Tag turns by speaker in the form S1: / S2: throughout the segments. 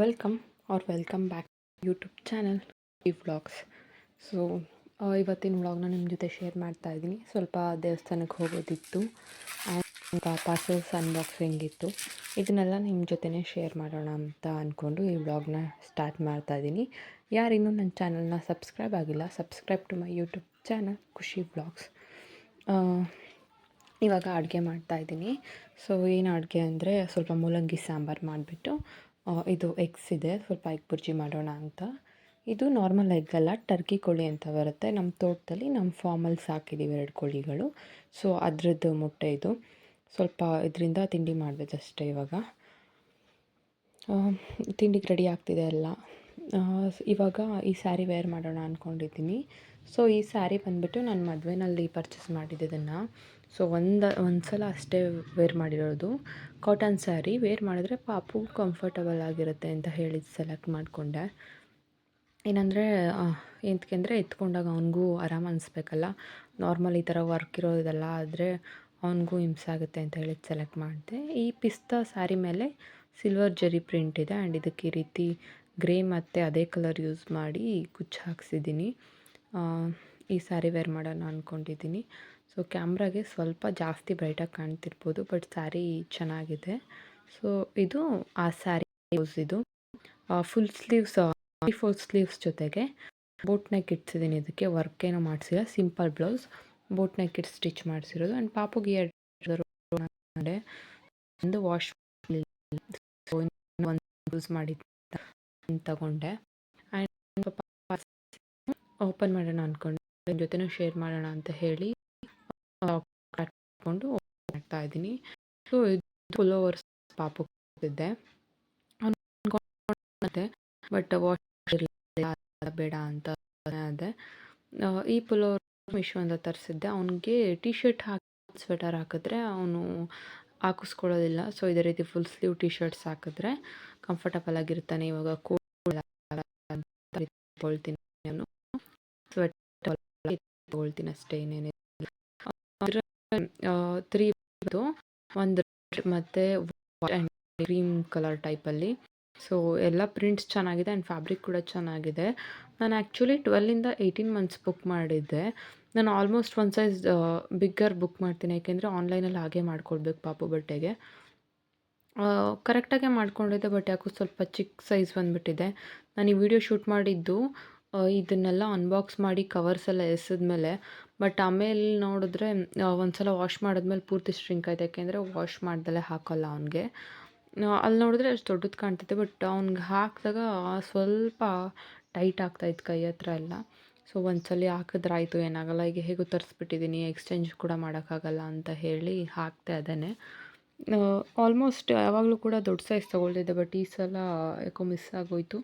S1: Welcome are welcome back YouTube channel ಈ vlogs so ಇವತ್ತಿನ ವ್ಲಾಗ್ನ ನಿಮ್ಮ ಜೊತೆ ಶೇರ್ ಮಾಡ್ತಾ ಇದ್ದೀನಿ. ಸ್ವಲ್ಪ ದೇವಸ್ಥಾನಕ್ಕೆ ಹೋಗೋದಿತ್ತು ಆ್ಯಂಡ್ ಪಾರ್ಸಲ್ಸ್ ಅನ್ಬಾಕ್ಸಿಂಗ್ ಇತ್ತು. ಇದನ್ನೆಲ್ಲ ನಿಮ್ಮ ಜೊತೆನೇ ಶೇರ್ ಮಾಡೋಣ ಅಂತ ಅಂದ್ಕೊಂಡು ಈ ವ್ಲಾಗ್ನ ಸ್ಟಾರ್ಟ್ ಮಾಡ್ತಾ ಇದ್ದೀನಿ. ಯಾರಿನ್ನೂ ನನ್ನ ಚಾನಲ್ನ ಸಬ್ಸ್ಕ್ರೈಬ್ ಆಗಿಲ್ಲ subscribe to my YouTube channel Khushi vlogs ಇವಾಗ ಅಡುಗೆ ಮಾಡ್ತಾಯಿದ್ದೀನಿ ಸೊ ಏನು ಅಡುಗೆ ಅಂದರೆ ಸ್ವಲ್ಪ ಮೂಲಂಗಿ ಸಾಂಬಾರು ಮಾಡಿಬಿಟ್ಟು ಇದು ಎಗ್ಸ್ ಇದೆ, ಸ್ವಲ್ಪ ಎಗ್ ಬುರ್ಜಿ ಮಾಡೋಣ ಅಂತ. ಇದು ನಾರ್ಮಲ್ ಎಗ್ ಅಲ್ಲ, ಟರ್ಕಿ ಕೋಳಿ ಅಂತ ಬರುತ್ತೆ. ನಮ್ಮ ತೋಟದಲ್ಲಿ ನಮ್ಮ ಫಾರ್ಮಲ್ಲಿ ಸಾಕಿದ್ದೀವಿ ಎರಡು ಕೋಳಿಗಳು. ಸೊ, ಅದರದ್ದು ಮೊಟ್ಟೆ ಇದು. ಸ್ವಲ್ಪ ಇದರಿಂದ ತಿಂಡಿ ಮಾಡಬೇಕಷ್ಟೇ ಇವಾಗ. ತಿಂಡಿಗೆ ರೆಡಿ ಆಗ್ತಿದೆ ಎಲ್ಲ. ಇವಾಗ ಈ ಸ್ಯಾರಿ ವೇರ್ ಮಾಡೋಣ ಅಂದ್ಕೊಂಡಿದ್ದೀನಿ ಸೊ ಈ ಸ್ಯಾರಿ ಬಂದುಬಿಟ್ಟು ನಾನು ಮದುವೆನಲ್ಲಿ ಪರ್ಚೇಸ್ ಮಾಡಿದ್ದನ್ನು ಸೊ ಒಂದು ಒಂದು ಸಲ ಅಷ್ಟೇ ವೇರ್ ಮಾಡಿರೋದು. ಕಾಟನ್ ಸ್ಯಾರಿ ವೇರ್ ಮಾಡಿದ್ರೆ ಪಾಪು ಕಂಫರ್ಟಬಲ್ ಆಗಿರುತ್ತೆ ಅಂತ ಹೇಳಿ ಸೆಲೆಕ್ಟ್ ಮಾಡಿಕೊಂಡೆ. ಏನಂದರೆ ಎಂತಕ್ಕೆ ಎತ್ಕೊಂಡಾಗ ಅವನಿಗೂ ಆರಾಮ ಅನಿಸ್ಬೇಕಲ್ಲ. ನಾರ್ಮಲ್ ಈ ಥರ ವರ್ಕ್ ಇರೋದೆಲ್ಲ ಆದರೆ ಅವನಿಗೂ ಹಿಂಸೆ ಆಗುತ್ತೆ ಅಂತ ಹೇಳಿ ಸೆಲೆಕ್ಟ್ ಮಾಡಿದೆ. ಈ ಪಿಸ್ತಾ ಸ್ಯಾರಿ ಮೇಲೆ ಸಿಲ್ವರ್ ಜರಿ ಪ್ರಿಂಟ್ ಇದೆ. ಆ್ಯಂಡ್ ಇದಕ್ಕೆ ಈ ರೀತಿ ಗ್ರೇ ಮತ್ತು ಅದೇ ಕಲರ್ ಯೂಸ್ ಮಾಡಿ ಕುಚ್ಚು ಹಾಕ್ಸಿದ್ದೀನಿ. ಈ ಸ್ಯಾರಿ ವೇರ್ ಮಾಡೋಣ ಅಂದ್ಕೊಂಡಿದ್ದೀನಿ ಸೊ ಕ್ಯಾಮ್ರಾಗೆ ಸ್ವಲ್ಪ ಜಾಸ್ತಿ ಬ್ರೈಟಾಗಿ ಕಾಣ್ತಿರ್ಬೋದು ಬಟ್ ಸ್ಯಾರಿ ಚೆನ್ನಾಗಿದೆ. ಸೊ ಇದು ಆ ಸ್ಯಾರಿ ಯೂಸ್ ಇದು. ಫುಲ್ ಸ್ಲೀವ್ಸ್ ಫೋರ್ ಸ್ಲೀವ್ಸ್ ಜೊತೆಗೆ ಬೋಟ್ ನೆಕ್ ಇಡ್ಸಿದ್ದೀನಿ ಇದಕ್ಕೆ. ವರ್ಕ್ ಏನೋ ಮಾಡಿಸಿಲ್ಲ. ಸಿಂಪಲ್ ಬ್ಲೌಸ್ ಬೋಟ್ ನೆಕ್ ಇಟ್ಟು ಸ್ಟಿಚ್ ಮಾಡಿಸಿರೋದು. ಆ್ಯಂಡ್ ಪಾಪುಗೆ ಎರಡು ಒಂದು ವಾಶ್ ಒಂದು ಯೂಸ್ ಮಾಡಿ ತಗೊಂಡೆ. ಆ್ಯಂಡ್ ಓಪನ್ ಮಾಡೋಣ ಅಂದ್ಕೊಂಡು ನಿಮ್ಮ ಜೊತೆನೂ ಶೇರ್ ಮಾಡೋಣ ಅಂತ ಹೇಳಿ ಕಟ್ಕೊಂಡು ಮಾಡ್ತಾ ಇದ್ದೀನಿ. ಸೊ ಇದು ಓವರ್ಸ್ ಪಾಪು ಕೊಟ್ಟಿದ್ದೆ. ಬಟ್ ವಾಶ್ ಬೇಡ ಅಂತ ಅದೇ. ಈ ಪುಲೋವರ್ ಅಂತ ತರಿಸಿದ್ದೆ. ಅವನಿಗೆ ಟಿ ಶರ್ಟ್ ಹಾಕಿ ಸ್ವೆಟರ್ ಹಾಕಿದ್ರೆ ಅವನು ಹಾಕಿಸ್ಕೊಳ್ಳೋದಿಲ್ಲ. ಸೊ ಇದೇ ರೀತಿ ಫುಲ್ ಸ್ಲೀವ್ ಟಿ ಶರ್ಟ್ಸ್ ಹಾಕಿದ್ರೆ ಕಂಫರ್ಟಬಲ್ ಆಗಿರ್ತಾನೆ. ಇವಾಗ ಕೋಲ್ಡ್ ತೊಗೊಳ್ತೀನಿ ನಾನು ಸ್ವೆಟರ್ ತೊಗೊಳ್ತೀನಿ ಅಷ್ಟೇ ಇನ್ನೇನಿಲ್ಲ ತ್ರೀ ಒಂದು ಮತ್ತು ಕ್ರೀಮ್ ಕಲರ್ ಟೈಪಲ್ಲಿ ಸೊ ಎಲ್ಲ ಪ್ರಿಂಟ್ಸ್ ಚೆನ್ನಾಗಿದೆ ಆ್ಯಂಡ್ ಫ್ಯಾಬ್ರಿಕ್ ಕೂಡ ಚೆನ್ನಾಗಿದೆ. ನಾನು ಆ್ಯಕ್ಚುಲಿ ಟ್ವೆಲ್ಲಿಂದ ಏಯ್ಟೀನ್ ಮಂತ್ಸ್ ಬುಕ್ ಮಾಡಿದ್ದೆ. ನಾನು ಆಲ್ಮೋಸ್ಟ್ ಒಂದು ಸೈಜ್ ಬಿಗ್ಗರ್ ಬುಕ್ ಮಾಡ್ತೀನಿ. ಯಾಕೆಂದರೆ ಆನ್ಲೈನಲ್ಲಿ ಹಾಗೆ ಮಾಡ್ಕೊಳ್ಬೇಕು ಪಾಪು ಬಟ್ಟೆಗೆ. ಕರೆಕ್ಟಾಗೆ ಮಾಡ್ಕೊಂಡಿದ್ದೆ ಬಟ್ ಯಾಕೋ ಸ್ವಲ್ಪ ಚಿಕ್ಕ ಸೈಜ್ ಬಂದುಬಿಟ್ಟಿದೆ. ನಾನು ಈ ವಿಡಿಯೋ ಶೂಟ್ ಮಾಡಿದ್ದು ಇದನ್ನೆಲ್ಲ ಅನ್ಬಾಕ್ಸ್ ಮಾಡಿ ಕವರ್ಸ್ ಎಲ್ಲ ಎಸೆದ್ಮೇಲೆ ಬಟ್ ಆಮೇಲೆ ನೋಡಿದ್ರೆ ಒಂದು ಸಲ ವಾಶ್ ಮಾಡಿದ್ಮೇಲೆ ಪೂರ್ತಿ ಸ್ಟ್ರಿಂಕ್ ಆಯ್ತು. ಯಾಕೆಂದರೆ ವಾಶ್ ಮಾಡ್ದಲೇ ಹಾಕೋಲ್ಲ ಅವನಿಗೆ. ಅಲ್ಲಿ ನೋಡಿದ್ರೆ ಅಷ್ಟು ದೊಡ್ಡದು ಕಾಣ್ತೈತೆ ಬಟ್ ಅವ್ನಿಗೆ ಹಾಕಿದಾಗ ಸ್ವಲ್ಪ ಟೈಟ್ ಆಗ್ತಾಯಿತ್ತು ಕೈ ಹತ್ರ ಎಲ್ಲ. ಸೊ ಒಂದ್ಸಲ ಹಾಕಿದ್ರೆ ಆಯಿತು, ಏನಾಗಲ್ಲ. ಈಗ ಹೇಗೂ ತರಿಸ್ಬಿಟ್ಟಿದ್ದೀನಿ ಎಕ್ಸ್ಚೇಂಜ್ ಕೂಡ ಮಾಡೋಕ್ಕಾಗಲ್ಲ ಅಂತ ಹೇಳಿ ಹಾಕ್ತೆ ಅದನ್ನೇ. ಆಲ್ಮೋಸ್ಟ್ ಯಾವಾಗಲೂ ಕೂಡ ದೊಡ್ಡ ಸೈಜ್ ತೊಗೊಳ್ತಿದ್ದೆ ಬಟ್ ಈ ಸಲ ಯಾಕೋ ಮಿಸ್ ಆಗೋಯಿತು.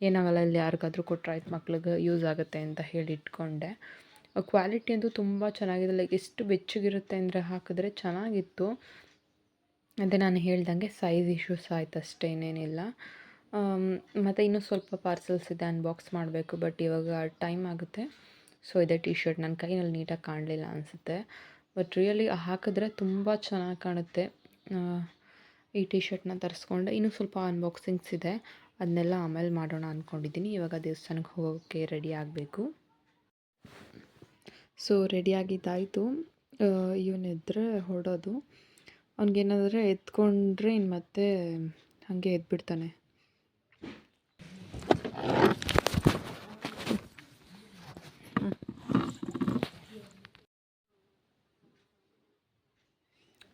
S1: ಏನಾಗಲ್ಲ ಇಲ್ಲಿ ಯಾರಿಗಾದ್ರೂ ಕೊಟ್ಟರೆ ಆಯ್ತು ಮಕ್ಳಿಗೆ ಯೂಸ್ ಆಗುತ್ತೆ ಅಂತ ಹೇಳಿ ಇಟ್ಕೊಂಡೆ. ಕ್ವಾಲಿಟಿ ಅಂತೂ ತುಂಬ ಚೆನ್ನಾಗಿದೆ. ಲೈಕ್ ಎಷ್ಟು ಬೆಚ್ಚಗಿರುತ್ತೆ ಅಂದರೆ ಹಾಕಿದ್ರೆ ಚೆನ್ನಾಗಿತ್ತು. ಅದೇ ನಾನು ಹೇಳ್ದಂಗೆ ಸೈಜ್ ಇಶ್ಯೂಸ್ ಆಯ್ತು ಅಷ್ಟೇ, ಇನ್ನೇನಿಲ್ಲ. ಮತ್ತು ಇನ್ನೂ ಸ್ವಲ್ಪ ಪಾರ್ಸಲ್ಸ್ ಇದೆ, ಅನ್ಬಾಕ್ಸ್ ಮಾಡಬೇಕು, ಬಟ್ ಇವಾಗ ಟೈಮ್ ಆಗುತ್ತೆ. ಸೊ, ಇದೇ ಟಿ ಶರ್ಟ್ ನನ್ನ ಕೈನಲ್ಲಿ ನೀಟಾಗಿ ಕಾಣಲಿಲ್ಲ ಅನಿಸುತ್ತೆ. ಬಟ್ ರಿಯಲಿ ಹಾಕಿದ್ರೆ ತುಂಬ ಚೆನ್ನಾಗಿ ಕಾಣುತ್ತೆ. ಈ ಟಿ ಶರ್ಟ್ನ ತರಿಸ್ಕೊಂಡೆ. ಇನ್ನೂ ಸ್ವಲ್ಪ ಅನ್ಬಾಕ್ಸಿಂಗ್ಸ್ ಇದೆ. ಅದನ್ನೆಲ್ಲ ಆಮೇಲೆ ಮಾಡೋಣ ಅಂದ್ಕೊಂಡಿದ್ದೀನಿ ಇವಾಗ ದೇವಸ್ಥಾನಕ್ಕೆ ಹೋಗೋಕ್ಕೆ ರೆಡಿ ಆಗಬೇಕು. ಸೊ ರೆಡಿಯಾಗಿದ್ದಾಯಿತು ಇವನಿದ್ರೆ ಹೊರಡೋದು ಅವ್ನಿಗೇನಾದರೆ ಎತ್ಕೊಂಡ್ರೆ ಇನ್ನು ಮತ್ತೆ ಹಾಗೆ ಎದ್ಬಿಡ್ತಾನೆ.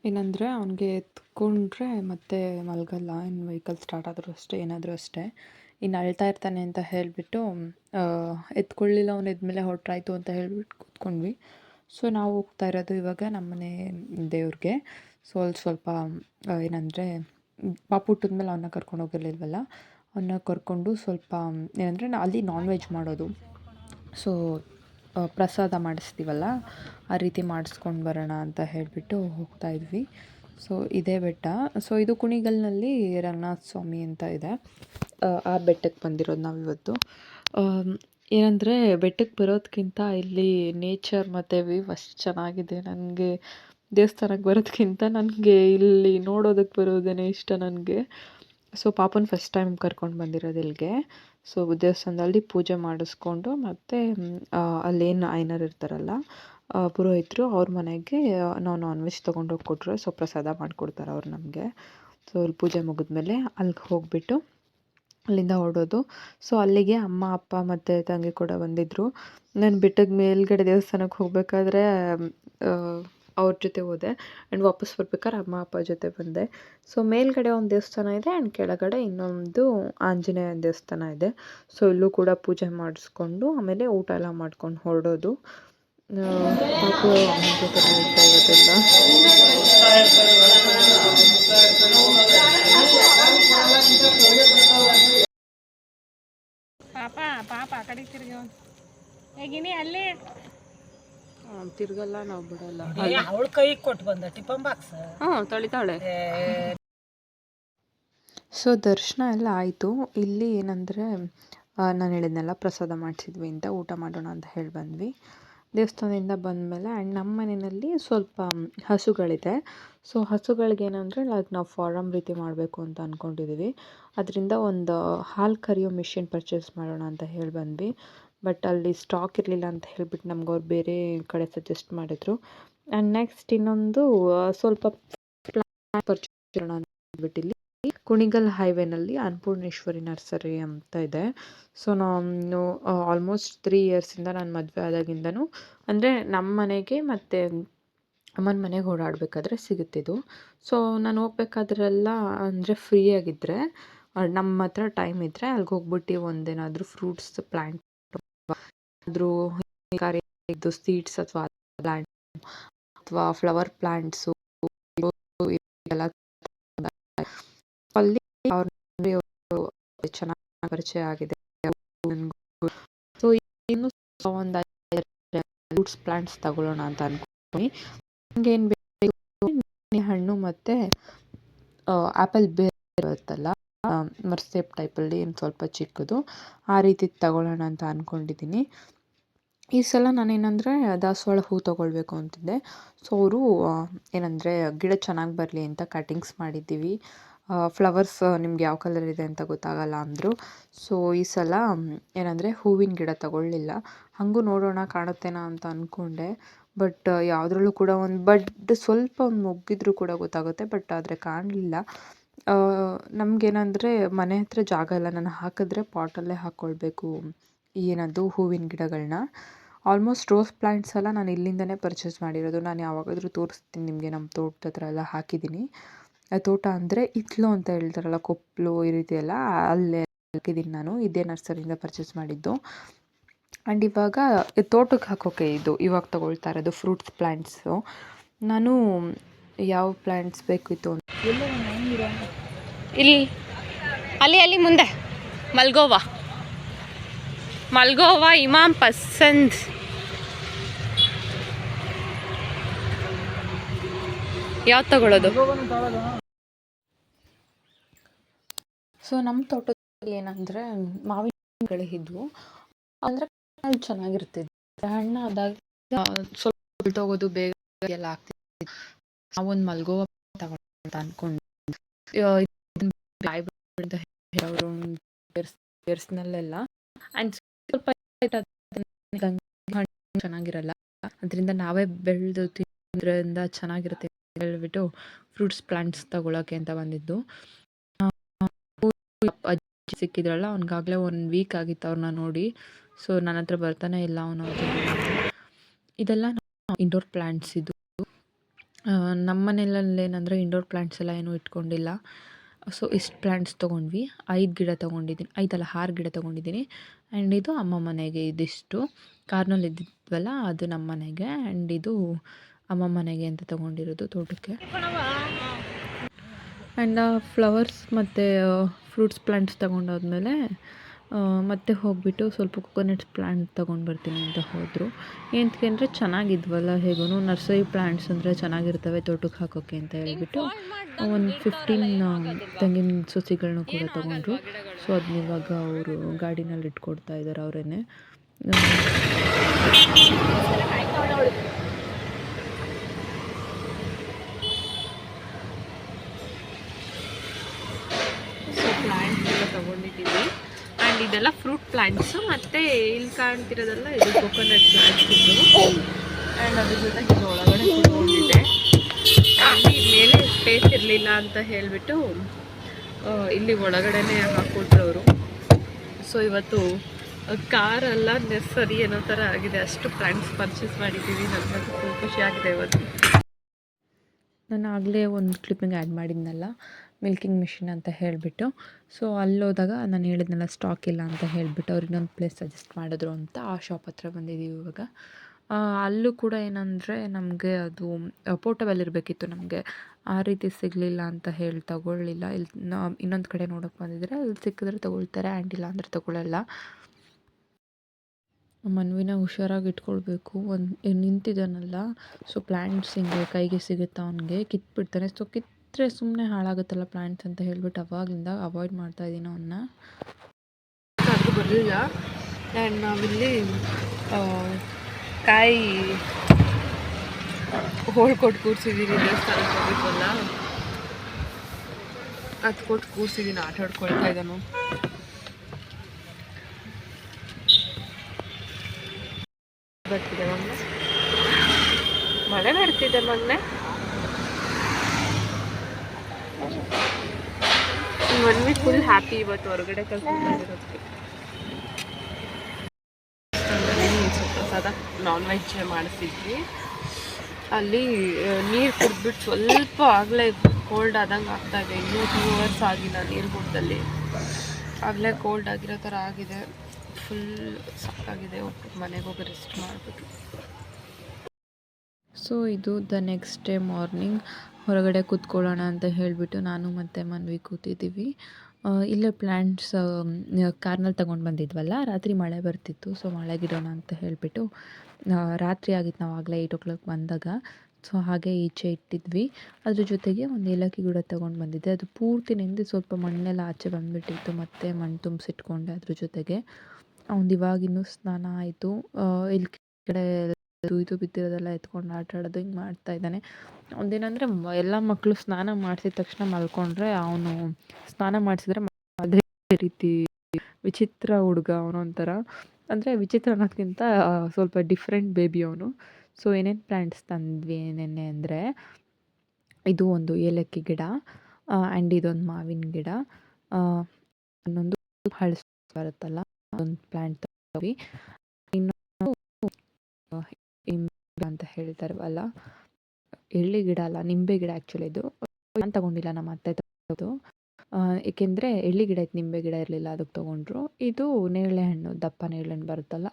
S1: ಏನಂದರೆ ಅವ್ನಿಗೆ ಎತ್ಕೊಂಡ್ರೆ ಮತ್ತೆ ಮಲಗಲ್ಲ ಇನ್ನು ವೆಹಿಕಲ್ ಸ್ಟಾರ್ಟ್ ಆದರೂ ಅಷ್ಟೇ, ಏನಾದರೂ ಅಷ್ಟೇ. ಇನ್ನು ಅಳ್ತಾ ಇರ್ತಾನೆ ಅಂತ ಹೇಳಿಬಿಟ್ಟು ಎತ್ಕೊಳ್ಳಿಲ್ಲ ಅವನು ಎದ್ಮೇಲೆ ಹೊರಟ್ರಾಯ್ತು ಅಂತ ಹೇಳಿಬಿಟ್ಟು ಕೂತ್ಕೊಂಡ್ವಿ. ಸೊ ನಾವು ಹೋಗ್ತಾ ಇರೋದು ಇವಾಗ ನಮ್ಮನೆ ದೇವ್ರಿಗೆ. ಸೊ ಅಲ್ಲಿ ಸ್ವಲ್ಪ ಏನಂದರೆ, ಪಾಪು ಹುಟ್ಟಿದ್ಮೇಲೆ ಅವನ್ನ ಕರ್ಕೊಂಡು ಹೋಗಿರಲಿಲ್ವಲ್ಲ? ಅವನ್ನ ಕರ್ಕೊಂಡು ಸ್ವಲ್ಪ, ಏನಂದರೆ ಅಲ್ಲಿ ನಾನ್ ವೆಜ್ ಮಾಡೋದು. ಸೊ ಪ್ರಸಾದ ಮಾಡಿಸ್ತೀವಲ್ಲ, ಆ ರೀತಿ ಮಾಡಿಸ್ಕೊಂಡು ಬರೋಣ ಅಂತ ಹೇಳಿಬಿಟ್ಟು ಹೋಗ್ತಾ ಇದ್ವಿ. ಸೊ ಇದೇ ಬೆಟ್ಟ. ಸೊ ಇದು ಕುಣಿಗಲ್ನಲ್ಲಿ ರಂಗನಾಥ ಸ್ವಾಮಿ ಅಂತ ಇದೆ. ಆ ಬೆಟ್ಟಕ್ಕೆ ಬಂದಿರೋದು ನಾವು ಇವತ್ತು ಏನಂದರೆ ಬೆಟ್ಟಕ್ಕೆ ಬರೋದಕ್ಕಿಂತ ಇಲ್ಲಿ ನೇಚರ್ ಮತ್ತು ವ್ಯೂ ಅಷ್ಟು ಚೆನ್ನಾಗಿದೆ. ನನಗೆ ದೇವಸ್ಥಾನಕ್ಕೆ ಬರೋದಕ್ಕಿಂತ ನನಗೆ ಇಲ್ಲಿ ನೋಡೋದಕ್ಕೆ ಬರೋದೇ ಇಷ್ಟ ನನಗೆ. ಸೊ ಪಾಪನ ಫಸ್ಟ್ ಟೈಮ್ ಕರ್ಕೊಂಡು ಬಂದಿರೋದು ಇಲ್ಲಿಗೆ. ಸೊ ದೇವಸ್ಥಾನದಲ್ಲಿ ಪೂಜೆ ಮಾಡಿಸ್ಕೊಂಡು ಮತ್ತು ಅಲ್ಲೇನು ಐನರ್ ಇರ್ತಾರಲ್ಲ ಪುರೋಹಿತರು ಅವ್ರ ಮನೆಗೆ ನಾವು ನಾನ್ ವೆಜ್ ತೊಗೊಂಡೋಗಿ ಕೊಟ್ಟರೆ ಸೊ ಪ್ರಸಾದ ಮಾಡಿಕೊಡ್ತಾರೆ ಅವ್ರು ನಮಗೆ. ಸೊ ಅಲ್ಲಿ ಪೂಜೆ ಮುಗಿದ್ಮೇಲೆ ಅಲ್ಲಿಗೆ ಹೋಗಿಬಿಟ್ಟು ಅಲ್ಲಿಂದ ಹೊಡೋದು ಸೊ ಅಲ್ಲಿಗೆ ಅಮ್ಮ, ಅಪ್ಪ ಮತ್ತು ತಂಗಿ ಕೂಡ ಬಂದಿದ್ದರು ನಾನು ಬೆಟ್ಟದ ಮೇಲ್ಗಡೆ ದೇವಸ್ಥಾನಕ್ಕೆ ಹೋಗಬೇಕಾದ್ರೆ ಅವ್ರ ಜೊತೆ ಹೋದೆ ಆ್ಯಂಡ್ ವಾಪಸ್ ಬರ್ಬೇಕಾದ್ರೆ ಅಮ್ಮ, ಅಪ್ಪ ಜೊತೆ ಬಂದೆ. ಸೊ ಮೇಲ್ಗಡೆ ಒಂದು ದೇವಸ್ಥಾನ ಇದೆ ಆ್ಯಂಡ್ ಕೆಳಗಡೆ ಇನ್ನೊಂದು ಆಂಜನೇಯ ದೇವಸ್ಥಾನ ಇದೆ. ಸೊ ಇಲ್ಲೂ ಕೂಡ ಪೂಜೆ ಮಾಡಿಸ್ಕೊಂಡು ಆಮೇಲೆ ಊಟ ಎಲ್ಲ ಮಾಡ್ಕೊಂಡು ಹೊರಡೋದು. ಪಾಪು
S2: ಪಾಪ ಕಡೆ ಹೇಗಿನಿ ಅಲ್ಲಿ
S1: ತಿರ್ಗಲ್ಲ ನಾವು ಬಿಡಲ್ಲ.
S2: ಅವಳ ಕೈ ಕೊಟ್ಟು ಬಂದ ಟಿಫನ್ ಬಾಕ್ಸ್?
S1: ಹ್ಞೂ ತೊಳಿತಾಳೆ. ಸೊ ದರ್ಶನ ಎಲ್ಲ ಆಯಿತು. ಇಲ್ಲಿ ಏನಂದರೆ ನಾನು ಹೇಳಿದ್ನೆಲ್ಲ ಪ್ರಸಾದ ಮಾಡಿಸಿದ್ವಿ ಅಂತ ಊಟ ಮಾಡೋಣ ಅಂತ ಹೇಳಿ ಬಂದ್ವಿ. ದೇವಸ್ಥಾನದಿಂದ ಬಂದಮೇಲೆ ಆ್ಯಂಡ್ ನಮ್ಮ ಮನೆಯಲ್ಲಿ ಸ್ವಲ್ಪ ಹಸುಗಳಿದೆ. ಸೊ ಹಸುಗಳಿಗೆ ಏನಂದ್ರೆ ಲೈಕ್ ನಾವು ಫಾರಮ್ ರೀತಿ ಮಾಡಬೇಕು ಅಂತ ಅಂದ್ಕೊಂಡಿದ್ದೀವಿ ಅದರಿಂದ ಒಂದು ಹಾಲು ಕರಿಯೋ ಮಿಷಿನ್ ಪರ್ಚೇಸ್ ಮಾಡೋಣ ಅಂತ ಹೇಳಿ ಬಂದ್ವಿ. ಬಟ್ ಅಲ್ಲಿ ಸ್ಟಾಕ್ ಇರಲಿಲ್ಲ ಅಂತ ಹೇಳ್ಬಿಟ್ಟು ನಮ್ಗೆ ಅವ್ರು ಬೇರೆ ಕಡೆ ಸಜೆಸ್ಟ್ ಮಾಡಿದರು. ಆ್ಯಂಡ್ ನೆಕ್ಸ್ಟ್ ಇನ್ನೊಂದು ಸ್ವಲ್ಪ ಪರ್ಚೇಸ್ ಹೇಳ್ಬಿಟ್ಟು ಇಲ್ಲಿ. ಕುಣಿಗಲ್ ಹೈವೇನಲ್ಲಿ ಅನ್ನಪೂರ್ಣೇಶ್ವರಿ ನರ್ಸರಿ ಅಂತ ಇದೆ. ಸೊ ನಾನು ಆಲ್ಮೋಸ್ಟ್ ತ್ರೀ ಇಯರ್ಸಿಂದ ನಾನು ಮದುವೆ ಆದಾಗಿಂದನೂ, ಅಂದರೆ ನಮ್ಮ ಮನೆಗೆ ಮತ್ತು ಅಮ್ಮನ ಮನೆಗೆ ಓಡಾಡಬೇಕಾದ್ರೆ ಸಿಗುತ್ತಿದ್ದು ಸೊ ನಾನು ಹೋಗ್ಬೇಕಾದ್ರೆಲ್ಲ ಅಂದರೆ ಫ್ರೀ ಆಗಿದ್ದರೆ ನಮ್ಮ ಹತ್ರ ಟೈಮ್ ಇದ್ದರೆ ಅಲ್ಲಿಗೆ ಹೋಗ್ಬಿಟ್ಟು ಒಂದೇನಾದರೂ ಫ್ರೂಟ್ಸ್ ಪ್ಲ್ಯಾಂಟ್ ಆದರೂ ಇದು ಸೀಡ್ಸ್ ಅಥವಾ ಪ್ಲ್ಯಾಂಟ್ ಅಥವಾ ಫ್ಲವರ್ ಪ್ಲ್ಯಾಂಟ್ಸು ಅಲ್ಲಿ ಚೆನ್ನಾಗಿ ಪರಿಚಯ ಆಗಿದೆ. ಸೊ ಇನ್ನು ಒಂದು ಫ್ರೂಟ್ಸ್ ಪ್ಲಾಂಟ್ಸ್ ತಗೊಳ್ಳೋಣ ಅಂತ ಅನ್ಕೊಂಡ್ವಿ. ನನಗೆ ಏನು ಬೇಕು? ಹಣ್ಣು ಮತ್ತು ಆ್ಯಪಲ್ ಬೇರೆ ಇರುತ್ತಲ್ಲ ಮರ್ಸೇಪ್ ಟೈಪಲ್ಲಿ ಸ್ವಲ್ಪ ಚಿಕ್ಕದು, ಆ ರೀತಿ ತಗೊಳ್ಳೋಣ ಅಂತ ಅಂದ್ಕೊಂಡಿದ್ದೀನಿ ಈ ಸಲ ನಾನೇನಂದರೆ ದಾಸವಾಳ ಹೂ ತೊಗೊಳ್ಬೇಕು ಅಂತಿದ್ದೆ. ಸೊ ಅವರು ಏನಂದರೆ, ಗಿಡ ಚೆನ್ನಾಗಿ ಬರಲಿ ಅಂತ ಕಟಿಂಗ್ಸ್ ಮಾಡಿದ್ದೀವಿ. ಫ್ಲವರ್ಸ್ ನಿಮ್ಗೆ ಯಾವ ಕಲರ್ ಇದೆ ಅಂತ ಗೊತ್ತಾಗಲ್ಲ ಅಂದರು. ಸೊ ಈ ಸಲ, ಏನಂದರೆ, ಹೂವಿನ ಗಿಡ ತಗೊಳ್ಳಿಲ್ಲ. ಹಾಗೂ ನೋಡೋಣ ಕಾಣುತ್ತೇನಾ ಅಂತ ಅಂದ್ಕೊಂಡೆ ಬಟ್ ಯಾವುದ್ರಲ್ಲೂ ಕೂಡ ಒಂದು ಬಡ್ ಸ್ವಲ್ಪ ಒಂದು ಮುಗ್ಗಿದ್ರೂ ಕೂಡ ಗೊತ್ತಾಗುತ್ತೆ. ಬಟ್ ಆದರೆ ಕಾಣಲಿಲ್ಲ. ನಮಗೇನಂದರೆ ಮನೆ ಹತ್ತಿರ ಜಾಗ ಇಲ್ಲ. ನಾನು ಹಾಕಿದ್ರೆ ಪಾಟಲ್ಲೇ ಹಾಕ್ಕೊಳ್ಬೇಕು ಏನದು ಹೂವಿನ ಗಿಡಗಳನ್ನ ಆಲ್ಮೋಸ್ಟ್ ರೋಸ್ ಪ್ಲ್ಯಾಂಟ್ಸ್ ಎಲ್ಲ ನಾನು ಇಲ್ಲಿಂದನೇ ಪರ್ಚೇಸ್ ಮಾಡಿರೋದು. ನಾನು ಯಾವಾಗಾದರೂ ತೋರಿಸ್ತೀನಿ ನಿಮಗೆ ನಮ್ಮ ತೋಟದ ಹತ್ರ ಎಲ್ಲ ಹಾಕಿದ್ದೀನಿ. ತೋಟ ಅಂದರೆ ಹಿತ್ಲು ಅಂತ ಹೇಳ್ತಾರಲ್ಲ ಕೊಪ್ಪಲು ಈ ರೀತಿ ಎಲ್ಲ ಅಲ್ಲೇ ಹಾಕಿದ್ದೀನಿ ನಾನು. ಇದೇ ನರ್ಸರಿಯಿಂದ ಪರ್ಚೇಸ್ ಮಾಡಿದ್ದು. ಆ್ಯಂಡ್ ಇವಾಗ ತೋಟಕ್ಕೆ ಹಾಕೋಕೆ ಇದು, ಇವಾಗ ತಗೊಳ್ತಾ ಇರೋದು ಫ್ರೂಟ್ಸ್ ಪ್ಲ್ಯಾಂಟ್ಸು ನಾನು ಯಾವ ಪ್ಲ್ಯಾಂಟ್ಸ್ ಬೇಕಿತ್ತು ಅಂತ.
S2: ಇಲ್ಲಿ, ಅಲ್ಲಿ ಅಲ್ಲಿ ಮುಂದೆ. ಮಲ್ಗೋವಾ. ಮಲ್ಗೋವಾ ಇಮಾಮ್ ಪಸಂದ್. ಯಾವ್ದು ತಗೊಳ್ಳೋದು
S1: ಸೊ ನಮ್ಮ ತೋಟದಲ್ಲಿ ಏನಂದರೆ, ಮಾವಿನ ಅಂದ್ರೆ ಅಂದರೆ, ಹಣ್ಣು ಹಣ್ಣಾದಾಗ ಸ್ವಲ್ಪ ಬಿಟ್ಟೋಗೋದು ಬೇಗ ಎಲ್ಲ ಆಗ್ತಿತ್ತು. ನಾವೊಂದು ಮಲ್ಗೋವಾ ತಗೊಳ್ತ ಅಂತ ಅವರು ಬೇರ್ಸ್ನಲ್ಲೆಲ್ಲ ಆ್ಯಂಡ್ ಸ್ವಲ್ಪ ಚೆನ್ನಾಗಿರಲ್ಲ. ಅದರಿಂದ ನಾವೇ ಬೆಳೆದು ತಿನ್ನೋದ್ರಿಂದ ಚೆನ್ನಾಗಿರುತ್ತೆ ಅಂತ ಹೇಳ್ಬಿಟ್ಟು ಫ್ರೂಟ್ಸ್, ಪ್ಲಾಂಟ್ಸ್ ತಗೊಳ್ಳೋಕೆ ಅಂತ ಬಂದಿದ್ದು. ಅಜ್ಜಿ ಸಿಕ್ಕಿದ್ರಲ್ಲ, ಅವ್ನಿಗಾಗಲೇ ಒನ್ ವೀಕ್ ಆಗಿತ್ತು ಅವ್ರನ್ನ ನೋಡಿ. ಸೊ ನನ್ನ ಹತ್ರ ಬರ್ತಾನೆ ಇಲ್ಲ ಅವನು ಇದೆಲ್ಲ ಇಂಡೋರ್ ಪ್ಲಾಂಟ್ಸ್ ಇದು. ನಮ್ಮ ಮನೆಯಲ್ಲಿ ಏನಂದರೆ ಇಂಡೋರ್ ಪ್ಲ್ಯಾಂಟ್ಸ್ ಎಲ್ಲ ಏನೂ ಇಟ್ಕೊಂಡಿಲ್ಲ. ಸೊ ಇಷ್ಟು ಪ್ಲ್ಯಾಂಟ್ಸ್ ತೊಗೊಂಡ್ವಿ. ಐದು ಗಿಡ ತೊಗೊಂಡಿದ್ದೀನಿ. ಐದಲ್ಲ ಆರು ಗಿಡ ತೊಗೊಂಡಿದ್ದೀನಿ. ಆ್ಯಂಡ್ ಇದು ಅಮ್ಮ ಮನೆಗೆ ಇದಿಷ್ಟು. ಕಾರ್ನಲ್ಲಿ ಇದ್ದಿದ್ವಲ್ಲ, ಅದು ನಮ್ಮ ಮನೆಗೆ. ಆ್ಯಂಡ್ ಇದು ಅಮ್ಮ ಮನೆಗೆ ಅಂತ ತೊಗೊಂಡಿರೋದು ತೋಟಕ್ಕೆ. ಆ್ಯಂಡ್ ಫ್ಲವರ್ಸ್ ಮತ್ತು ಫ್ರೂಟ್ಸ್ ಪ್ಲ್ಯಾಂಟ್ಸ್ ತೊಗೊಂಡಾದ್ಮೇಲೆ ಮತ್ತೆ ಹೋಗಿಬಿಟ್ಟು ಸ್ವಲ್ಪ ಕೊಕೊನಟ್ಸ್ ಪ್ಲ್ಯಾಂಟ್ ತೊಗೊಂಡು ಬರ್ತೀನಿ ಅಂತ ಹೋದರು. ಏನಕ್ಕೆ ಅಂದರೆ ಚೆನ್ನಾಗಿದ್ವಲ್ಲ ಹೇಗೂ ನರ್ಸರಿ ಪ್ಲ್ಯಾಂಟ್ಸ್ ಅಂದರೆ ಚೆನ್ನಾಗಿರ್ತವೆ ತೋಟಕ್ಕೆ ಹಾಕೋಕ್ಕೆ ಅಂತ ಹೇಳಿಬಿಟ್ಟು ಒಂದು ಫಿಫ್ಟೀನ್ ತೆಂಗಿನ ಸಸಿಗಳನ್ನ ಕೂಡ ತೊಗೊಂಡ್ರು. ಸೊ ಅದನ್ನ ಇವಾಗ ಅವರು ಗಾಡಿನಲ್ಲಿ ಇಟ್ಕೊಡ್ತಾ ಇದ್ದಾರೆ ಅವರೇನೆ ಸೊ
S2: ತೊಗೊಂಡಿದ್ದೀವಿ. ಆ್ಯಂಡ್ ಇದೆಲ್ಲ ಫ್ರೂಟ್ ಪ್ಲ್ಯಾಂಟ್ಸು ಮತ್ತು ಇಲ್ಲಿ ಕಾಣ್ತಿರೋದೆಲ್ಲ ಇದು ಕೊಕೊನಟ್ ಪ್ಲಾಂಟ್ಸಿದ್ದು ಆ್ಯಂಡ್ ಅದ್ರ ಜೊತೆಗೆ ಇದು ಒಳಗಡೆ ಕೂತ್ಕೊಂಡಿದೆ ಅಲ್ಲಿ ಮೇಲೆ ಸ್ಪೇಸ್ ಇರಲಿಲ್ಲ ಅಂತ ಹೇಳಿಬಿಟ್ಟು ಇಲ್ಲಿ ಒಳಗಡೆನೇ ಹಾಕ್ಕೊಟ್ರು ಅವರು ಸೊ ಇವತ್ತು ಕಾರೆಲ್ಲ ನೆಸರಿ ಅನ್ನೋ ಥರ ಆಗಿದೆ. ಅಷ್ಟು ಪ್ಲಾಂಟ್ಸ್ ಪರ್ಚೇಸ್ ಮಾಡಿದ್ದೀವಿ. ಫುಲ್ ಖುಷಿಯಾಗಿದೆ ಇವತ್ತು.
S1: ನಾನು ಆಗಲೇ ಒಂದು ಕ್ಲಿಪ್ಪಿಂಗ್ ಆ್ಯಡ್ ಮಾಡಿದ್ನಲ್ಲ. ಮಿಲ್ಕಿಂಗ್ ಮಿಷಿನ್ ಅಂತ ಹೇಳಿಬಿಟ್ಟು. ಸೊ ಅಲ್ಲೋದಾಗ ನಾನು ಹೇಳಿದ್ನಲ್ಲ ಸ್ಟಾಕ್ ಇಲ್ಲ ಅಂತ ಹೇಳಿಬಿಟ್ಟು ಅವ್ರು ಇನ್ನೊಂದು ಪ್ಲೇಸ್ ಸಜೆಸ್ಟ್ ಮಾಡಿದ್ರು ಅಂತ ಆ ಶಾಪ್ ಹತ್ರ ಬಂದಿದ್ದೀವಿ ಇವಾಗ. ಅಲ್ಲೂ ಕೂಡ ಏನಂದರೆ ನಮಗೆ ಅದು ಪೋರ್ಟಬಲ್ ಇರಬೇಕಿತ್ತು ನಮಗೆ. ಆ ರೀತಿ ಸಿಗಲಿಲ್ಲ ಅಂತ ಹೇಳಿ ತಗೊಳ್ಳಿಲ್ಲ. ಇಲ್ಲಿ ಇನ್ನೊಂದು ಕಡೆ ನೋಡೋಕೆ ಬಂದಿದ್ದರೆ ಅಲ್ಲಿ ಸಿಕ್ಕಿದ್ರೆ ತಗೊಳ್ತಾರೆ ಆ್ಯಂಡ್ ಇಲ್ಲ ಅಂದರೆ ತಗೊಳ್ಳಲ್ಲ ಮನ್ವಿನ ಹುಷಾರಾಗಿ ಇಟ್ಕೊಳ್ಬೇಕು. ಒಂದು, ನಿಂತಿದ್ದಾನಲ್ಲ. ಸೊ ಪ್ಲ್ಯಾಂಟ್ಸ್ ಹಿಂಗೆ ಕೈಗೆ ಸಿಗುತ್ತೆ ಅವನಿಗೆ? ಕಿತ್ಬಿಡ್ತಾನೆ. ಸೊ ಕಿತ್ತರೆ ಸುಮ್ಮನೆ ಹಾಳಾಗುತ್ತಲ್ಲ ಪ್ಲ್ಯಾಂಟ್ಸ್ ಅಂತ ಹೇಳ್ಬಿಟ್ಟು ಅವಾಗಿಂದ ಅವಾಯ್ಡ್ ಮಾಡ್ತಾ ಇದ್ದೀನಿ ಅವನ್ನ
S2: ಬರಲಿಲ್ಲ. ಆ್ಯಂಡ್ ನಾವಿಲ್ಲಿ ಕಾಯಿ ಹೋಳು ಕೊಟ್ಟು ಕೂರಿಸಿದ್ದೀನಿ ಹೋಗಿದ್ವಲ್ಲ? ಅದು ಕೊಟ್ಟು ಕೂರಿಸಿದ್ದೀನಿ ಆಟ ಆಡ್ಕೊಳ್ತಾ ಇದ್ದಾನು. ಬರ್ತಿದೆ ಮೊನ್ನೆ ಮಳೆ ಬರ್ತಿದೆ ಒನ್ ವೀಕ್ ಫುಲ್ ಹ್ಯಾಪಿ ಇವತ್ತು ಹೊರಗಡೆ ಕರ್ಕೊಂಡು ಬಂದಿರೋದಕ್ಕೆ ಪ್ರಸಾದ ನಾನ್ ವೆಜ್ ಮಾಡಿಸಿದ್ವಿ. ಅಲ್ಲಿ ನೀರು ಕುಡಿದ್ಬಿಟ್ಟು ಸ್ವಲ್ಪ ಆಗಲೇ ಕೋಲ್ಡ್ ಆದಂಗೆ ಆಗ್ತಾ ಇದೆ. ಇನ್ನೂ ಟೂ ಅವರ್ಸ್ ಆಗಿಲ್ಲ ನೀರು ಕುಡ್ದಲ್ಲಿ. ಆಗಲೇ ಕೋಲ್ಡ್ ಆಗಿರೋ ಥರ ಆಗಿದೆ. ಫುಲ್ ಸಾಕಾಗಿದೆ ಹೋಗ್ಬಿಟ್ಟು ಮನೆಗೆ ಹೋಗಿ ರೆಸ್ಟ್ ಮಾಡಬೇಕು
S1: ಸೊ ಇದು ದ ನೆಕ್ಸ್ಟ್ ಡೇ ಮಾರ್ನಿಂಗ್ ಹೊರಗಡೆ ಕೂತ್ಕೊಳ್ಳೋಣ ಅಂತ ಹೇಳಿಬಿಟ್ಟು ನಾನು ಮತ್ತು ಮನ್ವಿ ಕೂತಿದ್ದೀವಿ. ಇಲ್ಲೇ ಪ್ಲ್ಯಾಂಟ್ಸ್ ಕಾರ್ನಲ್ಲಿ ತಗೊಂಡು ಬಂದಿದ್ವಲ್ಲ, ರಾತ್ರಿ ಮಳೆ ಬರ್ತಿತ್ತು. ಸೊ ಮಳೆಗಿಡೋಣ ಅಂತ ಹೇಳಿಬಿಟ್ಟು ರಾತ್ರಿ ಆಗಿತ್ತು ನಾವು ಆಗಲೇ ಏಯ್ಟ್ ಓ ಕ್ಲಾಕ್ ಬಂದಾಗ. ಸೊ ಹಾಗೆ ಈಚೆ ಇಟ್ಟಿದ್ವಿ. ಅದ್ರ ಜೊತೆಗೆ ಒಂದು ಏಲಕ್ಕಿ ಗಿಡ ತೊಗೊಂಡು ಬಂದಿದ್ದೆ. ಅದು ಪೂರ್ತಿ ನೆಂದು ಸ್ವಲ್ಪ ಮಣ್ಣೆಲ್ಲ ಆಚೆ ಬಂದುಬಿಟ್ಟಿತ್ತು, ಮತ್ತು ಮಣ್ಣು ತುಂಬಿಸಿಟ್ಕೊಂಡೆ ಅದ್ರ ಜೊತೆಗೆ. ಅವ್ನು ಇವಾಗಿನ್ನೂ ಸ್ನಾನ ಆಯಿತು. ಇಲ್ಲಿ ಕಡೆ ಇದು ಬಿದ್ದಿರೋದೆಲ್ಲ ಎತ್ಕೊಂಡು ಆಟ ಆಡೋದು ಹಿಂಗೆ ಮಾಡ್ತಾ ಇದ್ದಾನೆ. ಒಂದೇನಂದರೆ ಎಲ್ಲ ಮಕ್ಕಳು ಸ್ನಾನ ಮಾಡಿಸಿದ ತಕ್ಷಣ ಮಲ್ಕೊಂಡ್ರೆ ಅವನು ಸ್ನಾನ ಮಾಡಿಸಿದ್ರೆ ಅದೇ ರೀತಿ ವಿಚಿತ್ರ ಹುಡುಗ ಅವನು ಒಂಥರ. ಅಂದರೆ ವಿಚಿತ್ರ ಅನ್ನೋದಕ್ಕಿಂತ ಸ್ವಲ್ಪ ಡಿಫ್ರೆಂಟ್ ಬೇಬಿ ಅವನು. ಸೊ ಏನೇನು ಪ್ಲ್ಯಾಂಟ್ಸ್ ತಂದ್ವಿ, ಏನೇನೆ ಅಂದರೆ ಇದು ಒಂದು ಏಲಕ್ಕಿ ಗಿಡ ಆ್ಯಂಡ್ ಇದೊಂದು ಮಾವಿನ ಗಿಡ. ಇನ್ನೊಂದು ಹಳಸು ಬರುತ್ತಲ್ಲ ಒಂದು ಪ್ಲ್ಯಾಂಟ್ ತಗೊಂಡ್ವಿ ಇನ್ನೊಂದು ನಿಂಬೆ ಅಂತ ಹೇಳ್ತಾರವಲ್ಲ ಎಳ್ಳಿ ಗಿಡ ಅಲ್ಲ, ನಿಂಬೆ ಗಿಡ ಆ್ಯಕ್ಚುಲಿ ಇದು. ನಾನು ತಗೊಂಡಿಲ್ಲ ನಮ್ಮ ಅತ್ತೆ ತಗೊಂಡು ಏಕೆಂದರೆ ಎಳ್ಳಿ ಗಿಡ ಇತ್ತು, ನಿಂಬೆ ಗಿಡ ಇರಲಿಲ್ಲ ಅದಕ್ಕೆ ತೊಗೊಂಡ್ರು. ಇದು ನೇರಳೆ ಹಣ್ಣು, ದಪ್ಪ ನೇರಳೆ ಹಣ್ಣು ಬರುತ್ತಲ್ಲ,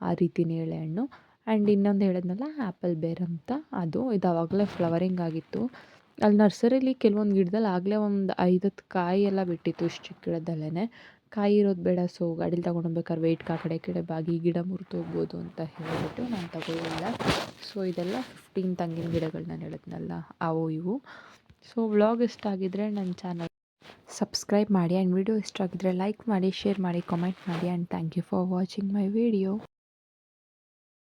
S1: ಆ ರೀತಿ ನೇರಳೆ ಹಣ್ಣು. ಆ್ಯಂಡ್ ಇನ್ನೊಂದು ಹೇಳಿದ್ನಲ್ಲ ಆ್ಯಪಲ್ ಬೇರ್ ಅಂತ. ಅದು ಇದು ಆವಾಗಲೇ ಫ್ಲವರಿಂಗ್ ಆಗಿತ್ತು. ಅಲ್ಲಿ ನರ್ಸರಿಲಿ ಕೆಲವೊಂದು ಗಿಡದಲ್ಲಿ ಆಗಲೇ ಒಂದು ಐದತ್ತು ಕಾಯಿ ಎಲ್ಲ ಬಿಟ್ಟಿತ್ತು ಇಷ್ಟು ಚಿಕ್ಕ ಗಿಡದಲ್ಲೇ ಕಾಯಿ ಇರೋದು ಬೇಡ ಸೊ ಗಾಡೀಲಿ ತಗೊಂಡು ಹೋಗ್ಬೇಕಾದ್ರೆ ವೆಯ್ಟ್ಗೆ ಆ ಕಡೆ ಕಡೆ ಬಾಗಿ ಗಿಡ ಮುರಿದು ಹೋಗ್ಬೋದು ಅಂತ ಹೇಳಿಬಿಟ್ಟು ನಾನು ತಗೊಳ್ಳಿಲ್ಲ. ಸೊ ಇದೆಲ್ಲ ಫಿಫ್ಟೀನ್ ತಂಗಿನ ಗಿಡಗಳು ನಾನು ಹೇಳಿದ್ನಲ್ಲ, ಅವು ಇವು. ಸೊ ವ್ಲಾಗ್ ಇಷ್ಟ ಆಗಿದ್ರೆ ನನ್ನ ಚಾನಲ್ ಸಬ್ಸ್ಕ್ರೈಬ್ ಮಾಡಿ ಆ್ಯಂಡ್ ವಿಡಿಯೋ ಇಷ್ಟ ಆಗಿದ್ರೆ ಲೈಕ್ ಮಾಡಿ ಶೇರ್ ಮಾಡಿ ಕಾಮೆಂಟ್ ಮಾಡಿ and thank you for watching my video